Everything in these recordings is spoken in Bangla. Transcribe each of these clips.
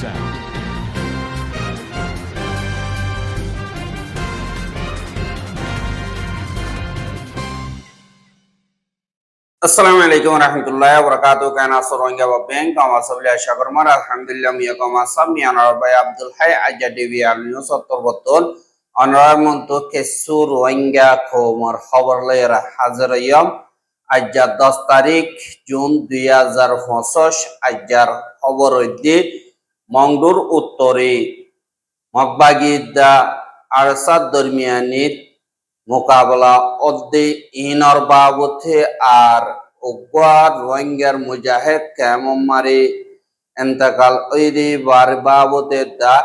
sound. আসসালামু আলাইকুম রহমতুল্লাহ বরকাত কেন আসর রোহিঙ্গা বা ব্যাংক আমার সবলে আশা করমার আলহামদুলিল্লাহ মিয়া কমা সাম মিয়ানার ভাই আব্দুল হাই আজা দেবী আলিনু সত্তর বত্তর অনরার মন্ত কেসু রোহিঙ্গা খবর খবর লয়ের হাজার ইয়ম আজ্জা দশ তারিখ জুন দুই হাজার পঁচিশ আজ্জার খবর দি মংডুর উত্তরে। মগবাগিদা আরসাদ দরমিয়ানিত মোকাবেলা অদ্দে ইনর বাবতে আর উগ্র রোহিঙ্গার মুজাহিদ কেমন মারে এন্তকাল ওইদি বার বাবতে দা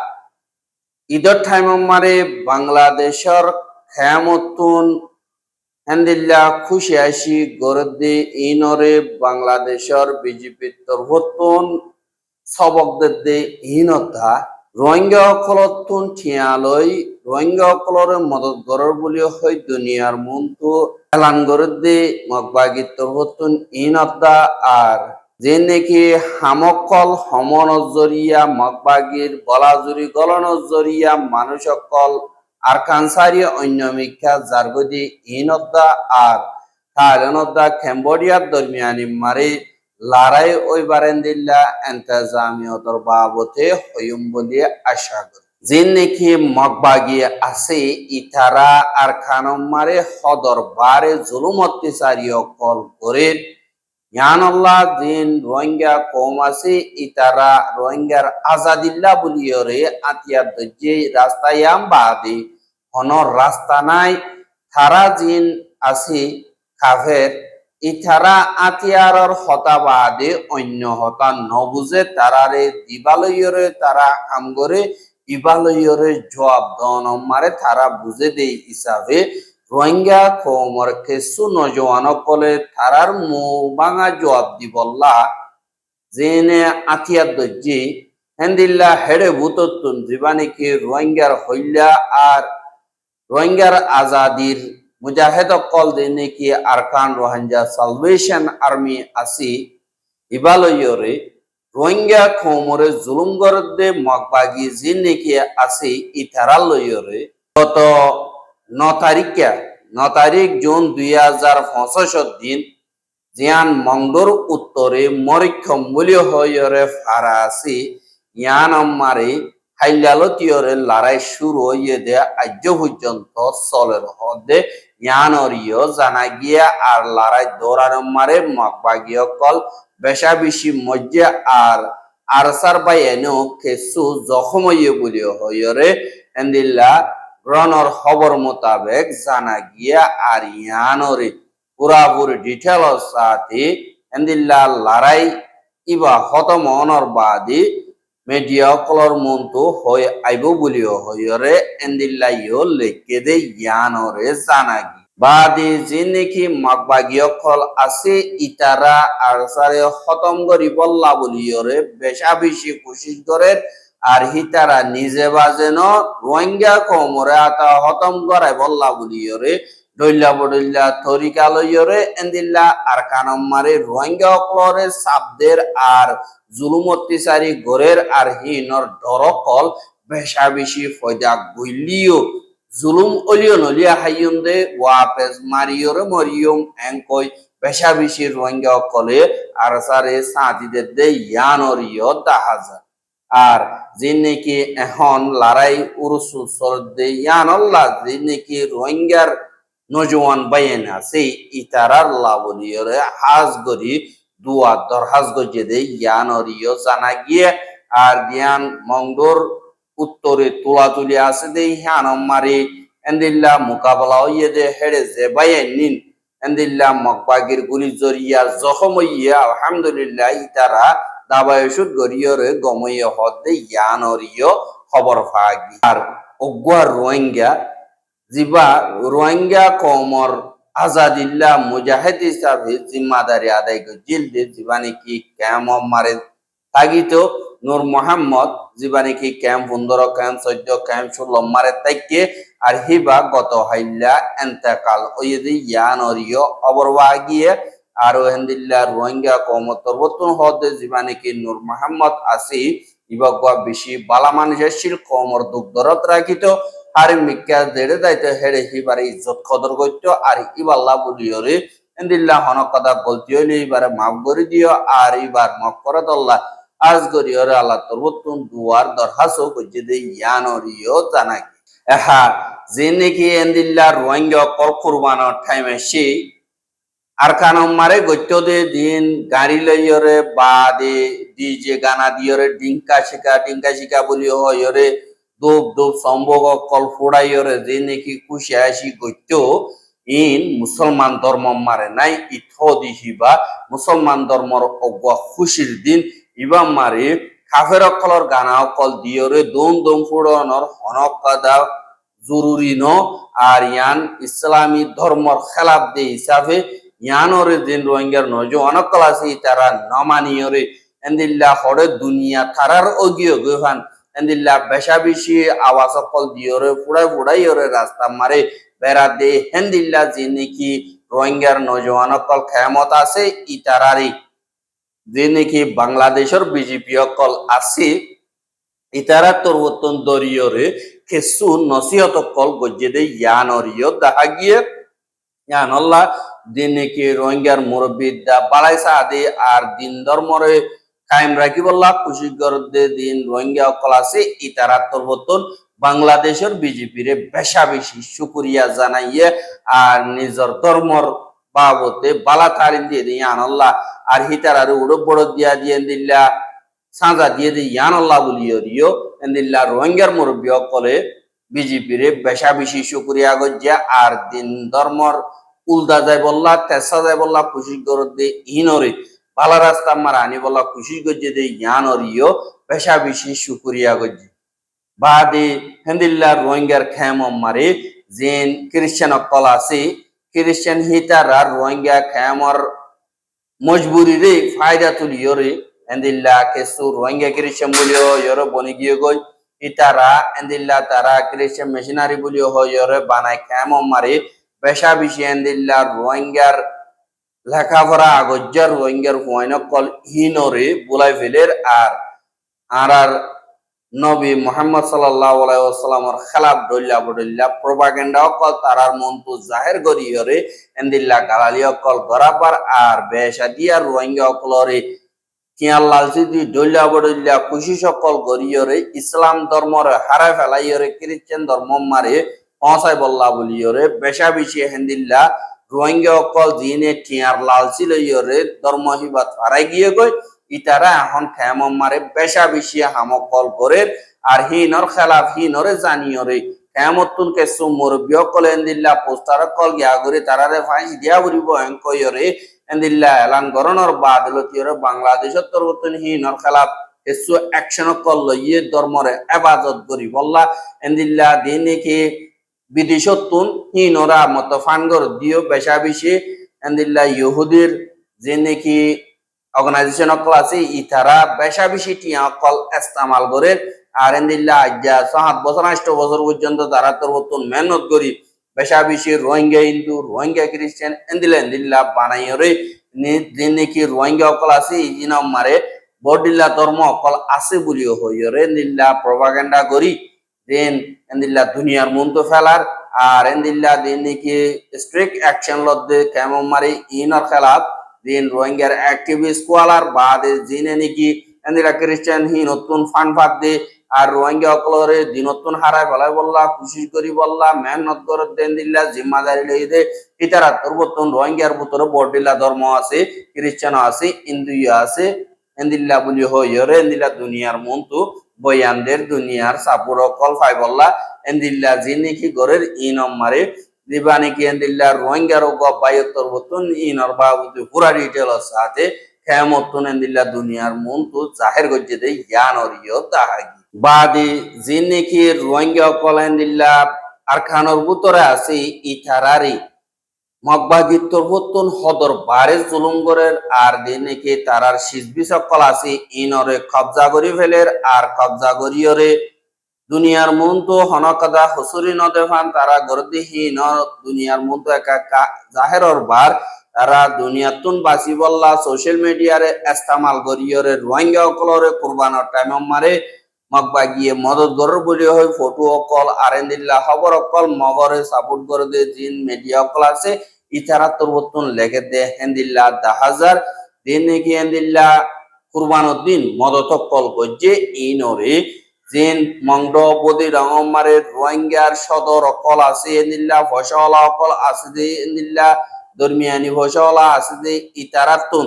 ঈদর ঠাইম মারে বাংলাদেশর খেমতুন হেন্দিল্লা খুশি আসি গরদে ইনরে বাংলাদেশর বিজেপি তরফতুন সবক দে হীনতা। রোহিঙ্গা সকলতুন ঠিয়ালৈ রোহিঙ্গা মদত গড়ৰ বুলি হৈ দুনিয়াৰ দে হীনতা আর যে নাকি হামকল মগবাগির বলাজুরি গলনৰ জরিয়া মানুষ সকল আর কানসারি অন্য মিখ্যা জার্গদি হীনতা আর। থাইল্যান্ডতা খেম্বোডিয়ার দরমিয়ানি মারি লড়াই ওই বারেন্দিল্লা এন্তাজামিয়তর বাবতে হইম বলি আশা করি। যে নাকি আছে ইতারা আর খানম মারে সদর বারে জুলুম অত্যাচারী কল করে। দিন রোহিঙ্গা কম আছে ইতারা, রোহিঙ্গার আজাদিল্লা বলিয়রে আতিয়ার দজ্জে রাস্তায়াম বাদে। হনর রাস্তা নাই, তারা জিন আছে ইথারা আতিয়ারর হতাবাদে অন্য হতা নবুজে তারারে দিবালয়রে তারা কাম করে ইবালয়রে জবাব দন মারে তারা বুঝে দেই হিসাবে রোহিঙ্গা কমর কেসু নজওয়ান কলে তারার মু বাঙা জবাব দিবল্লা জেনে আতিয়ার দজ্জি হেন্দিল্লা হেড়ে ভূতত্তুন জীবানিকে রোহিঙ্গার হইল্লা আর রোহিঙ্গার আজাদির মুজাহিদ কল দিনে কি আরকান রোহিঙ্গা সালভেশন আর্মি আসি, ইবালয়রে রোহিঙ্গা খোমরে জুলুম গরদে মগবাগি যে নাকি আসি ইতারা লয়রে গত ন তারিখে, ন তারিখ জুন দুই হাজার পঁচিশ দিন, জিয়ান মংডোর উত্তরে মরিক্ষম বলি হইরে ফারা আসি, ইয়ান মারে হাইলালতীয়রে লড়াই শুরু হইয়ে দে আজ পর্যন্ত চলের হদে জানা গিয়া আর লড়াই দৌড়ানো মারে মকবাগিয় কল বেশা বেশি মজ্জা আর আরসার বাই এনেও কেসু জখম হইয়ে বলি হইরে এন্দিল্লা রনর খবর মোতাবেক জানা গিয়া আর ইয়ানরে পুরাপুরি ডিটেল সাথে, এন্দিল্লা লড়াই ইবা খতম অনর বাদী মিডিয়া কলর মন্তু হয়ে আইব বলিও হইরে এন্দিল্লাইও লেখকে দে ইয়ানরে জানাগি বাদি যে নাকি মাগবাগীয় কল আছে ইতারা আর সারে খতম করি বল্লা বলিয়রে বেশা বেশি কোশিশ করে আর হিতারা নিজে বাজেন রোহিঙ্গা কমরে আতা খতম করায় বল্লা বলিয়রে এন্দিল্লা, আর কানম মারে রোহিঙ্গা অকলরে সাবদের আর জুলুম অত্যাচারী গরের আর হিনর ডরকল বেশা বেশি ফয়দা গইলিও। জুলুম অলিও নলিয়া হাইয়ম দে দাহাজা। এখন লড়াই উরুসু সরদে ইয়ানল্লাহ যে রোহিঙ্গার নজওয়ান বাইন আছে ইতারার লাবলিয়রে হাজ গরি দুয়া দরহাজ গজে দে ইয়ানরিয় জানা গিয়ে, আর জ্ঞান মংডোর উত্তরে তোলা তুলি আছে দে হ্যান মারি, এন্দিল্লা মোকাবেলা হইয়ে দে, হেড়ে যে বাইন নিন, এন্দিল্লা মকবাগির গুলি জরিয়া জখম হইয়া, আলহামদুলিল্লাহ ইতারা দাবায় ওষুধ গরিয়রে গমইয় হদে ইয়ানরিয় খবর ফাগি আর অগুয়া রোহিঙ্গা জিবা রোহিঙ্গা কমর আজাদিল্লা মুজাহিদ হিসাবে জিম্মাদারি আদায় যে জীবানি কি ক্যাম মারে তাগিত নূর মোহাম্মদ জীবানি কি ক্যাম্প পনেরো ক্যাম্প চোদ্দ ক্যাম্প ষোলো মারে তাইকে আর হিবা গত হাইল্লা এন্তেকাল ওইদি ইয়ানরিয় অবরবা গিয়ে আর হেন্দিল্লা রোহিঙ্গা কমতর বতুন হদে জীবানি কি নূর মোহাম্মদ আসি ইবাগুয়া বেশি বালা মানুষের শিল কমর দুঃখ দরত রাখিত আর মিক্কা যাইতে হেড়ে হিবারে ইজ্জত কদর করত আর ইবাল্লা বলিয়রে এন্দিল্লা হনক কথা গলতি হইলে এবারে মাফ করে দিও আর মাফ দল্লা আজ আল্লাহ দুয়ার দে ইয়ানরিও এহা যে নাকি এন্দিল্লা রোহিঙ্গা কল কুরবানোর টাইমে সে আর কানম মারে দে দিন গাড়ি লইয়রে বা দে ডিজে গানা দিয়রে ডিঙ্কা শিকা ডিঙ্কা শিকা বলি হয়রে দোপ দোপ সম্ভব কল ফোড়াইয়রে যে নাকি খুশি আসি গত্য, ইন মুসলমান ধর্ম মারে নাই, ইথ দিহিবা মুসলমান ধর্মর অগুয়া খুশির দিন, ইবা মারে কাফের অকলর গানা অকল দিয়রে দোম দোম ফুড়নর হনক কাদা জরুরি ন আর ইয়ান ইসলামী ধর্মর খেলাফ দে হিসাবে ইয়ানরে দিন রোহিঙ্গার নজো অনকল আছে তারা নমানিয়রে এন্দিল্লা হরে দুনিয়া তারার অগিয় গহান এন্দিল্লা বেশা বেশি আওয়াজ দিয়রে ফুড়াই ফুড়াই ওরে রাস্তা মারে বেড়া দে হেন্দিল্লা যে নাকি রোহিঙ্গার নজওয়ান অকল খেমত আছে ইতারারি যে নাকি বাংলাদেশের বিজেপি অকল আছে ইতারা তোর দরিয়রে খেসু নসিহত কল গজ্জে দে ইয়ানরিয় দেখা গিয়ে ইয়ানল্লাহ যে নাকি রোহিঙ্গার মুরব্বী দা বাড়াইসা আদে আর দিন ধর্মরে কায়েম রাখিবল্লাহ খুশি দে দিন রোহিঙ্গা অকল আছে ইতারা তোর বাংলাদেশের বিজেপিরে বেশা বেশি শুকুরিয়া জানাইয়ে আর নিজের ধর্মর বাবতে বালা তারিন দিয়ে দিয়ে আনল্লাহ। আর হিতার আর উড়ো বড় দিয়া দিয়ে দিল্লা সাজা দিয়ে দিয়ে ইয়ানল্লাহ বলিও দিও। এন্দিল্লা রোহিঙ্গার মুরব্বী অকলে বিজেপিরে বেশা বেশি শুকুরিয়া গজ্জা, আর দিন ধর্মর উল্দা যায় বললা তেসা যায় বললা খুশি করে দে ইনরে ভালো রাস্তা আমার আনি বললা খুশি গজ্জে দে ইয়ানরিও বেশা বেশি শুকুরিয়া গজ্জে বাদে হেন্দিল্লা রোহিঙ্গার খেম মারে, জেন খ্রিস্টান অকল আছে খ্রিস্টান হিতারা রোহিঙ্গা খেমর মজবুরি রে, ফায়দা তুলিও রে। হেন্দিল্লা কেসু রোহিঙ্গা খ্রিস্টান বলিও, ইয়রে বনি গিয়ে গই। ইতারা হেন্দিল্লা তারা খ্রিস্টান মেশিনারি বলিও হয় ইয়রে বানায় খেম মারে। পেশা বেশি হেন্দিল্লা রোহিঙ্গার লেখাপড়া আগজ্জার রোহিঙ্গার হুয়াইনকল হিনরে বুলাই ফেলের আর আর আর নবী মোহাম্মদ ওয়াসাল্লামর খেলাফ দল্লা বদল্লা প্রপাগান্ডা অকল তারার মন্তু জাহের করিয়রে এন্দিল্লা গালালি অকল গরাবার আর বেশা দিয়ার রোহিঙ্গা অকলরে কিয়ার লালচি দি দল্লা বদল্লা খুশি সকল গরিয়রে ইসলাম ধর্মরে হারাই ফেলাইয়রে খ্রিস্টান ধর্ম মারে পৌঁছাই বল্লা বলিয়রে বেশা বেশি হেন্দিল্লা রোহিঙ্গা অকল জিনে টিয়ার লালচি লইয়রে ধর্ম হিবাত হারাই গিয়ে গই। ইতারা এখন খেম মারে, বেশা বেশি হামকল করে আর হিনর খেলাফ হিনরে জানিয়রে খেমতুন কেসু মুরব্বী কল এন্দিল্লা পোস্টার কল গিয়া করে তারারে ফাইস দিয়া বলিব এঙ্কয়রে এন্দিল্লা এলান গরণর বাদলতিয়রে বাংলাদেশের তরবতন হিনর খেলাফ কেসু অ্যাকশন কল লইয়ে ধর্মরে এবাদত করি। বললা, এন্দিল্লা দিনে কি বিদেশতুন হিনরা মত ফানগর দিও বেশা বেশি এন্দিল্লা ইহুদির যে নাকি অর্গানাইজেশন অকল আছে ইতারা বেশা বেশি টিয়া অকল ইস্তেমাল করে, আর এন্দিল্লা আজ্ঞা সাত বছর আষ্ট বছর পর্যন্ত তারা তোর বর্তন মেহনত করি বেশা বেশি রোহিঙ্গা হিন্দু, রোহিঙ্গা খ্রিস্টান, এন্দিল্লা এন্দিল্লা বানাইরে যে নাকি রোহিঙ্গা অকল আছে ইজিনা মারে বডিল্লা ধর্ম অকল আছে বলিও হইরে এন্দিল্লা প্রভাগান্ডা করি। দেন, এন্দিল্লা দুনিয়ার মন্ত ফেলার, আর এন্দিল্লা দিন নাকি স্ট্রিক্ট অ্যাকশন লদ্দে কেমন মারি ইনর খেলাত, দিন রোহিঙ্গার অ্যাক্টিভিস্ট কোয়ালার বাদে জিনে নাকি এন্দিরা খ্রিস্টান হি নতুন ফান ফাঁদ দে, আর রোহিঙ্গা অকলরে দিনতুন হারায় বলাই বললা, খুশি করি বললা, মেহনত করে দেন দিল্লা জিম্মাদারি লই দে ইতারা তোর বর্তন রোহিঙ্গার ভিতরে বড়দিল্লা ধর্ম আছে খ্রিস্টান আছে হিন্দু আছে, এন্দিল্লা বলি হইরে এন্দিল্লা দুনিয়ার মন্তু বয়ানদের দুনিয়ার সাপুর কল ফাই বললা এন্দিল্লা জি নাকি গরের ইনম মারে। দিবানি কি এন্দিল্লা রোহিঙ্গার ও গব্বায়তর বতুন ইনর বাবুতে পুরা ডিটেল সাথে। খেমতুন এন্দিল্লা দুনিয়ার মন তো জাহের গজ্জে দে জ্ঞান অরিয় দাহাগি। বাদি জি নাকি রোহিঙ্গা কল এন্দিল্লা আর খানর ভিতরে আছে ইথারারি। মগবাগিত্তর বতুন হদর বারে জুলুমগরের আর তারার ইনরে কবজা করি ফেলের, আর কবজা করিয়রে। দুনিয়ার মন তো হনকদা হসুরি নদেফান তারা গরদিহি ন দুনিয়ার মন তো একা জাহেরর বার। তারা দুনিয়াতুন বাসি বল্লা সোশ্যাল মিডিয়ারে ইস্তেমাল করিয়রে, রোহিঙ্গা অকলরে টাইম মারে মগবা গিয়ে মদত গরর বলি হয় ফটো অকল আরেন্দিল্লা খবর অকল মগরে সাপোর্ট করে দে জিন মিডিয়া অকল আছে। ইতারা তরবতুন লেগে দে, হেন্দিল্লা দাহাজার দিন নাকি হেন্দিল্লা কুরবানোর দিন মদত অকল গজ্জে ইনরে। জিন মংড বদি রঙমারে রোহিঙ্গার সদর অকল আছে হেন্দিল্লা ফসলা অকল আছে দে হেন্দিল্লা, দরমিয়ানি ফসলা আছে দে ইতারাতুন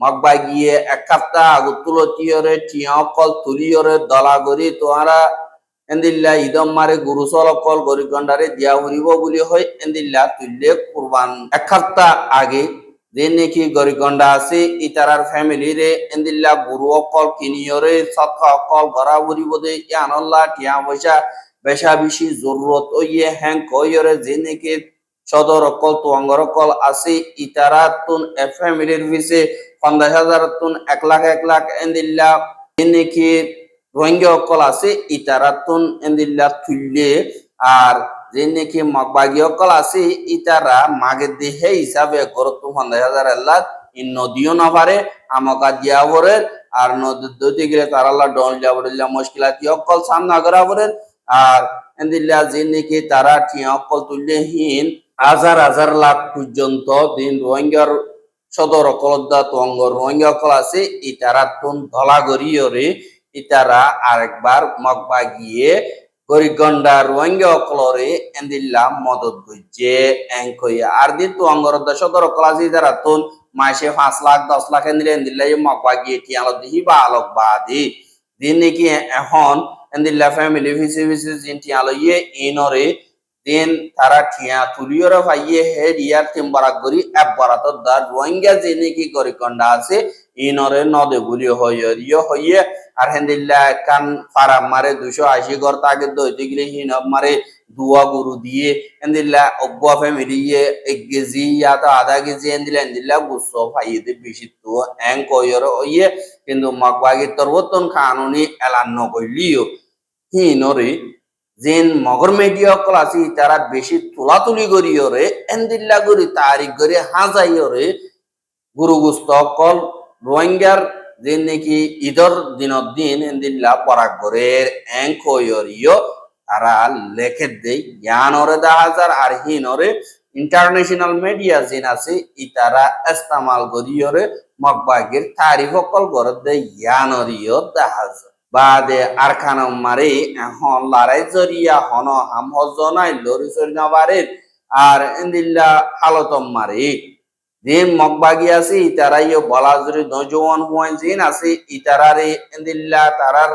মগবা গিয়ে এক সপ্তাহ আগত তুলতিয়রে টিয়া অকল তুলিয়রে, দলাগরি তোহারা এন্দিল্লা ইদম মারে গুরুসল অকল গরিগন্ডারে দিয়া হরিব বুলি হয় এন্দিল্লা তুল্লে কুরবান। এক আগে যে নাকি গরিগন্ডা আছে, ইতারার ফ্যামিলি রে এন্দিল্লা গুরু অকল কিনিয়রে সৎকা অকল গড়া হরিব দে ইয়ানল্লা টিয়া পয়সা বেশা বেশি জরুরত ওইয়ে হ্যাং কইয়রে যে নাকি সদর অকল তোয়াঙ্গর অকল আছে, ইতারা তুন ফ্যামিলির ভিসে পঞ্চাশ হাজার তুন এক লাখ এক লাখ এন্দিল্লা নাকি রোহিঙ্গা অকল আছে ইতারা তুন এন্দিল্লা তুললে আর যে নাকি মগবাগি অকল আছে, ইতারা মাগে দেহে হিসাবে গরত পঞ্চাশ হাজার এল্লা ই নদীও না পারে, আমকা দিয়া ভরের আর নদীর দইতে গেলে তারাল্লা ডন যাবরিল্লা মুশকিলাতি অকল সামনা করা ভরের আর এন্দিল্লা যে নাকি তারা ঠিয়া অকল তুললে হীন হাজার হাজার লাখ পর্যন্ত দিন রোহিঙ্গার সদর অকলদা তঙ্গ রোহিঙ্গা অকল আছে ইতারা তুন ধলা গরিয়রে ইতারা আরেকবার মগবা গিয়ে গরিগন্ডা রোহিঙ্গা অকলরে এন্দিল্লা মদত গইছে এঙ্কইয়া আর দি তঙ্গরদা সদর অকল আছে ইতারা তুন, মাসে পাঁচ লাখ, দশ লাখ এন্দিলে এন্দিল্লা মগবা গিয়ে টিয়ালো দিহি বা আলোক বাদি দিন নাকি এখন এন্দিল্লা ফ্যামিলি ভিসি ভিসি জিন টিয়ালো ইয়ে ইনরে দিন তারা ঠিয়া তুলিয়রে ভাইয়ে হে রিয়ার তিনবারাক গরি এক বারাত দা রোহিঙ্গা যে নাকি গরিকন্ডা আছে ইনরে নদে গুলি হইয়ে রিয় হইয়ে আর হেন্দিল্লা কান ফারাম মারে, দুশো আশি ঘর তাকে দইতে গেলে হিন মারে, দুয়া গুরু দিয়ে হেন্দিল্লা অব্বা ফ্যামিলি ইয়ে এক কেজি, ইয়া তো আধা কেজি হেন্দিল্লা হেন্দিল্লা গুসো ফাইয়ে বেশি তো এং কইয়রে হইয়ে, কিন্তু মগবাগি তরবতন কানুনি এলান নকইলিও হিনরে, যেন মগর মেডিয়া আছে তারা বেশি তোলাতুলি করিয়রে এন্দিল্লা করি তারিখ করে হাজাইয়রে গুরুগুস্ত অকল রোহিঙ্গার যে নাকি ঈদর দিনত দিন এন্দিল্লা পরাগ করে এং কইয়রিও তারা লেখে দেই জ্ঞানরে দা হাজার আর হিনরে ইন্টারন্যাশনাল মিডিয়া যেন আছে ইতারা ইস্তেমাল করিয়রে মগবাগির তারিখ অকল করে দেই জ্ঞানরিও দা হাজার বাদে আর খানম মারে এখন লারাই জরিয়া হন, হাম হজনাই লরি সরিনা বারে আর এন্দিল্লা হালতম মারে দিন মগবাগি আছে ইতারা ইয়ে বলাজুরি নজওয়ান হুয়ান জিন আছে ইতারারে তারার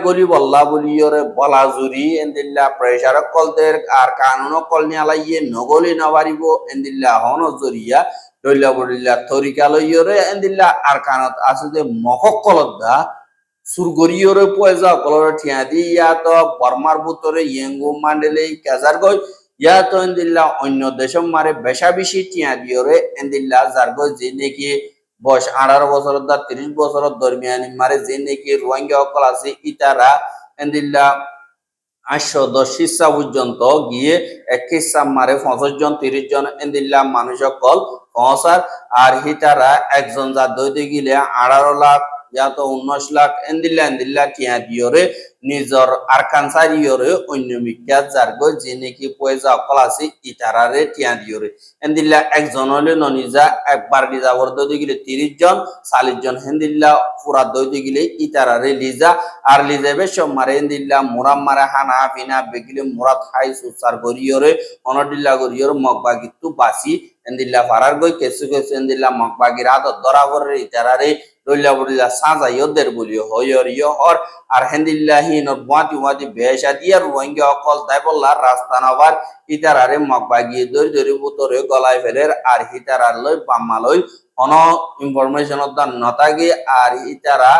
গলি বল্লা বলিয়রে বলাজুরি এন্দিল্লা প্রেসার কলদের আর কানুন কল নিয়ালাইয়ে নগলি নবারিব এন্দিল্লা হন জরিয়া দৈল্লা বলিল্লা তরিকা লইয়রে এন্দিল্লা আর কানত আছে যে মকক কলদা সুরগরিয়রে পয়সা কলরে ঠিয়া দি ইয়া তো বর্মার ভিতরে ইয়েঙ্গু মান্ডেলে কেজার গই ইয়া তো এন্দিল্লা অন্য দেশম মারে বেশা বেশি টিয়া দিয়রে এন্দিল্লা যার গই যে নাকি বয়স আঠারো বছর দা, তিরিশ বছরের দরমিয়ানি মারে যে নাকি রোহিঙ্গা অকল আছে ইতারা। এন্দিল্লা আটশো দশ শিক্ষা পর্যন্ত গিয়ে এক খিসা মারে পঞ্চাশ জন, তিরিশ জন এন্দিল্লা মানুষ সকল পৌঁছার। আর হিতারা একজন যা দইতে গিলে আঠারো লাখ ইয়াতো উনিশ লাখ এন্দিল্লা এন্দিল্লা টিয়া দিয়রে নিজর আরকান সারিয়রে অন্য মিক্কা জার্গো যে নাকি পয়সা অকল আছে ইতারারে টিয়া দিয়রে এন্দিল্লা একজন হলে ননিজা একবার লিজা বর দইতে গিলে তিরিশ জন চাল্লিশ জন হেন্দিল্লা পুরা দইতে গিলে ইতারারে লিজা আর লিজা বেশ মারে এন্দিল্লা মুরাম মারে হানা ফিনা বেগিলে মুরাত হাই সুসার গরিয়রে অনডিল্লা গরিয়রে মগবা গিত্তু বাসি এন্দিল্লা ফারার গই কেসু কেসু এন্দিল্লা মগবাগির হাত ধরা বরে ইতারারে রইলা বলিলা সাজা ইয়দের বলি হয়র ইয়র আর হেন্দিল্লা হিন বুয়াতি বুয়াতি বেশা দিয়া রোহিঙ্গা অকল তাই বললা, রাস্তা নবার ইতার আরে মগ বাগিয়ে দরি দরি বুতরে গলায় ফেলের আর হিতারার লই বাম্মা লই অন ইনফরমেশন নতাগে, আর ইতারা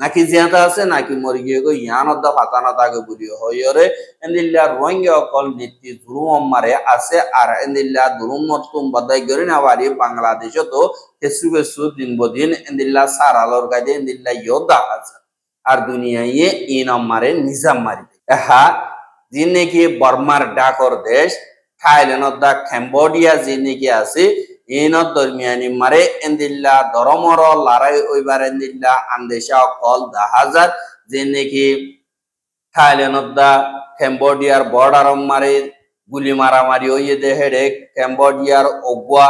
নাকি জিয়াতা আছে, নাকি মরি গিয়ে গো ইয়ানদ্দা ফাতানা তাকে বুড়ি হইরে এন্দিল্লা রোহিঙ্গা অকল নীতি দুরুম মারে আছে, আর এন্দিল্লা দুরুম মতুম বাদাই গরি না বাড়ি বাংলাদেশ তো কেসু কেসু দিন বদিন এন্দিল্লা সার আলোর গাইদে এন্দিল্লা ইয়োদা আছে। আর দুনিয়ায় ইনম মারে নিজাম মারি এহা যিনি নাকি বর্মার ডাকর দেশ থাইল্যান্ড দা, ক্যাম্বোডিয়া যে নাকি আছে ইনত এন্দিল্লা ক্যাম্বোডিয়ার বর্ডার মারে গুলি মারামারি হইয়ে দেহেড়ে ক্যাম্বোডিয়ার অগুয়া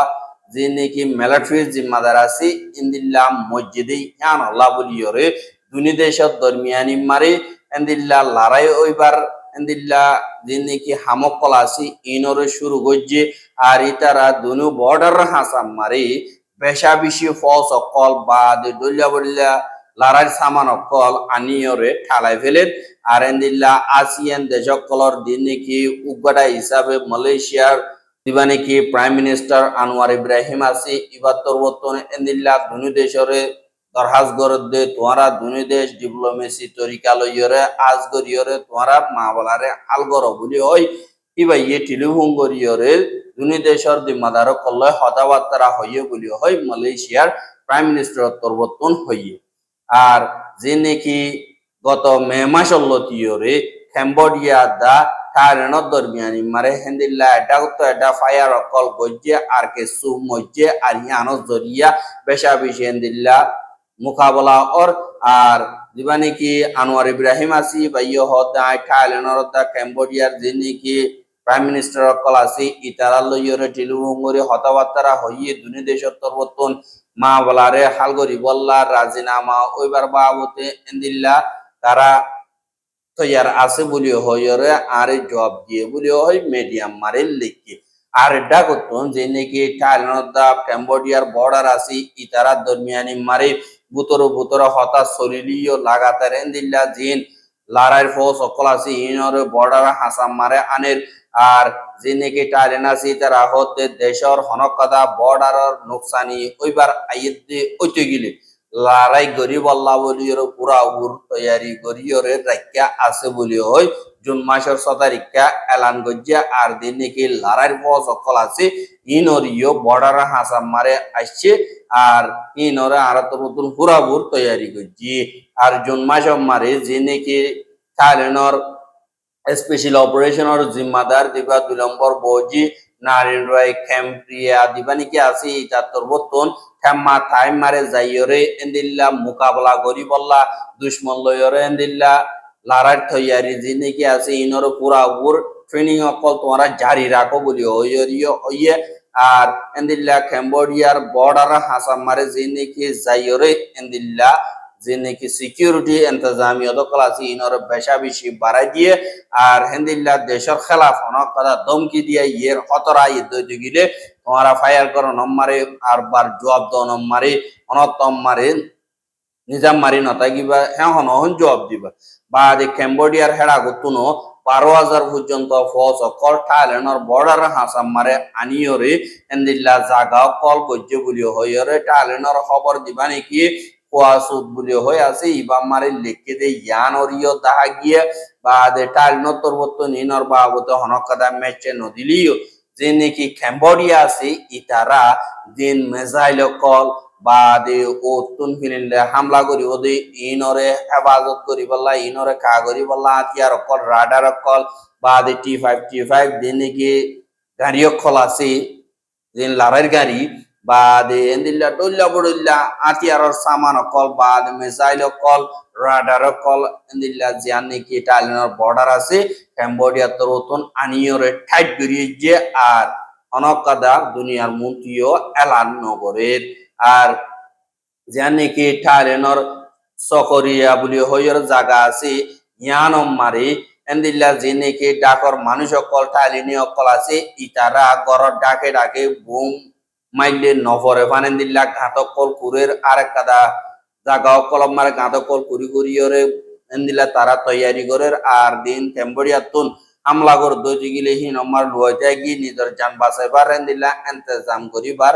যে নাকি মিলিটারি জিম্মাদার আছে ইন্দিল্লা মসজিদে ইয়ান আল্লাহ বলিয়রে দুনি দেশত দরমিয়ানি মারে এন্দিল্লা লারাই ওইবার এন্দিল্লা যে নাকি হামকল আছে ইনরে শুরু গজ্জে আর ইতারা দুনু বর্ডার হাসাম মারে বেশা বেশি ফস অকল বা দলিয়া বলিয়া লারার সামান অকল, আনিয়রে ঠালাই ফেলেন। আর এন্দিল্লা আসিয়ান দেশকলর দিন নাকি উগডা হিসাবে মালয়েশিয়ার দিবা নাকি প্রাইম মিনিস্টার আনোয়ার ইব্রাহিম আছে ইবার তরবর্তনে এন্দিল্লা দুনু দেশরে দরহাজ গরদে তোমারা দুনি দেশ ডিপ্লোমেসি আজ গরিয়রে তোমারা বলি ইবা ইয়ে টেলিফোন গরিয়রে দুনি দেশর দিমাদার হইয়ে বলি মালয়েশিয়ার প্রাইম মিনিস্টার তরবর্তন হইয়ে। আর যে নাকি গত মে মাসের লতিয়রে ক্যাম্বোডিয়া দা থাইল্যান্ড দরমিয়ানি মারে হেন্দিল্লা এটা তো এটা ফায়ার অকল গজ্জে আর কে মজ্জে আর ইয়ানো জরিয়া বেশা বেশি হেন্দিল্লা মোকাবলা ওর আর দিবানি কি আনোয়ার ইব্রাহিম আসি বা ইয়ে হদা থাইল্যান্ডর দা ক্যাম্বোডিয়ার যিনি কি প্রাইম মিনিস্টার অকল আসি ইতারা লইয়রে টিলুভঙ্গরি হতাবার্তারা হইয়ে দুনি দেশের তরবতন মা বলারে হালগরি বল্লা, রাজিনামা, ওইবার বাবতে এন্দিল্লা, তারা তৈয়ার আছে বলিও হইরে আরে জব দিয়ে বলিও হয় মিডিয়াম মারে লিখি। আর এটা করতুন যে নাকি থাইল্যান্ড ক্যাম্বোডিয়ার বর্ডার আছে ইতারা দরমিয়ানি মারে বুতর বুতর হতা শরীরীয় লাগাতার এন্দিল্লা জিন, লারাইর সকল আছে ইনর বর্ডার হাসাম মারে আনের। আর যে নাকি থাইল্যান্ড আছে তারা হতে দেশর হনকদা বর্ডারর নোকসানি ওইবার আইয়ে ওইতে গিলে। লারাই গরিব আল্লাহ বলিয়র, পুরা উর তৈয়ারি গরিয়রে রাখিয়া আছে বলি হয় জুন মাসের ছ তারিখা এলান গজিয়া আর দিন নাকি লারাইর বস সকল আছে? ইনরিও বর্ডার হাসাম মারে আসছে আর ইনরে আর তো নতুন পুরা উর তৈয়ারি করছি। আর জুন মাস মারে যে নাকি থাইল্যান্ডর স্পেশাল অপারেশনের জিম্মাদার দিবা দুই নম্বর বৌজি নারীন রয় খেমপ্রিয়া দিবা নাকি আছে? এটা তোর বর্তন খেম্মা টাইম মারে যাইয়রে এন্দিল্লা মোকাবলা করি বললা দুশ্মন লয়রে এন্দিল্লা লারার থইয়ারি নাকি আছে, ইনর পুরা উপর ট্রেনিং অকল তোমরা জারি রাখো বলি হইয়রিও হইয়ে আর এন্দিল্লা ক্যাম্বোডিয়ার বর্ডার হাসাম মারে নাকি যাইয়রে এন্দিল্লা নাকি সিকিউরিটি এন্তজামিয়ত কল আছে ইনর বেশা বেশি বাড়াই দিয়ে, আর হেন্দিল্লা দেশের খেলাফ অনেক কথা দমকি দিয়ে ইয়ের হতরা ইয়ে গিলে, তোমারা ফায়ার করো নম্মারে আর বার জবাব দাও নম্মারে অনতম মারে। নিজাম মারি নতা কিবা হ্যাঁ হন হন জবাব দিবা। বা যে ক্যাম্বোডিয়ার হেড়া গুতুনো বারো হাজার পর্যন্ত ফস অকল থাইল্যান্ডর বর্ডার হাসাম মারে আনিয়রে এন্দিল্লা জাগা কল গজ্জে বলি হইরে থাইল্যান্ডর খবর দিবা নাকি? কোয়াসুদ বলি হয়ে। আছে ইবা মারে লেখে দে, ইয়ান অরিয় তাহা গিয়ে বা দে টাইলনর তরবত নিনর বাবতে হনকাদা মেচে নদিলিও। যে নাকি ক্যাম্বোডিয়া আছে ইতারা দিন মেজাইল কল বা দে ও তুন ফিরিলে হামলা করি, ওদে ইনরে হেফাজত করি, বললা ইনরে কা করি, বললা হাতিয়ার কল রাডার কল বা দে টি ফাইভ টি ফাইভ দিন নাকি গাড়ি কল আছে দিন লারের গাড়ি বা দে এন্দিল্লা ডল্লা বড়ল্লা হাতিয়ারর সামান কল বা দে মিসাইল কল রাডার কল এন্দিল্লা জিয়ান নাকি টাইলেনের বর্ডার আছে ক্যাম্বোডিয়া তরতন আনিয়রে ঠাইট করিয়ে যে আর অনকাদা দুনিয়ার মন্ত্রীও এলান নগরের। আর জিয়ান নাকি টাইলেনর সকরিয়া বলি হইয়র জায়গা আছে, ইয়ানম মারি এন্দিল্লা যে নাকি ডাকর মানুষ অকল টাইলিনি অকল আছে ইতারা গরর ডাকে ডাকে বুম মাইলে নভরে ফানেন দিল্লা ঘাতক কল কুরের আরেক কাদা জাগা কলম মারে ঘাতক কল কুরি কুরিয়রে এন্দিলা তারা তৈয়ারি করের আর দিন ক্যাম্বোডিয়া তুন হামলা কর দইতে গিলে হি নম্বর লুয়াইতে গিয়ে নিজের যান বাঁচাইবার এন্দিল্লা এন্তেজাম করিবার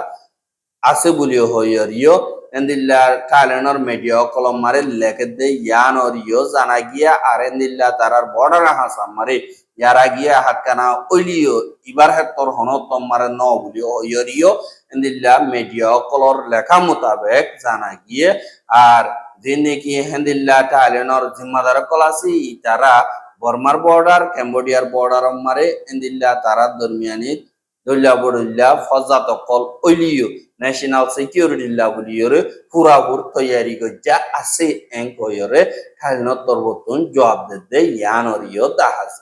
আছে বলিও হইয়রিও এন্দিল্লা থাইল্যান্ডর মিডিয়া কলম মারে লেখে দে, ইয়ান অরিও জানা গিয়া আর এন্দিল্লা তারার বর্ডার হাসাম মারে ইয়ারা গিয়া হাতকানা ওইলিও ইবার হেতর হনতম মারে ন বলিও হইয়রিও এন্দিল্লা মিডিয়া কলর লেখা মোতাবেক জানা গিয়ে আর যে নাকি হেন্দিল্লা থাইল্যান্ডর জিম্মাদার কল আছে তারা বর্মার বর্ডার ক্যাম্বোডিয়ার বর্ডার মারে এন্দিল্লা তারা দরমিয়ানিত দল্লা বড়ুল্লা ফজাত কল ওইলিও ন্যাশনাল সিকিউরিটি লাগুলিয়রে পুরাপুর তৈয়ারি গজ্জা আছে এং কয়রে খালিনত তরবতুন জবাব দে ইয়ানরিও দাহাজ।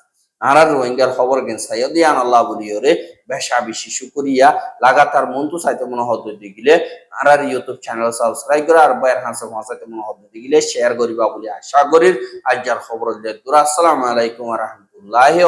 নারা রোহিঙ্গার খবর গেন সাইয়দ ইয়ান বলিয়রে বেশা বেশি শুকরিয়া। লাগাতার মন্তু সাইতে মনে হতে দিগিলে আর ইউটিউব চ্যানেল সাবস্ক্রাইব করে আর বাইর হাসে হাসাইতে মনে হতে দিগিলে শেয়ার করিবা বলে আশা করির আজ্জার খবর দেখুরা আসসালামু আলাইকুম ওয়া রাহমাতুল্লাহি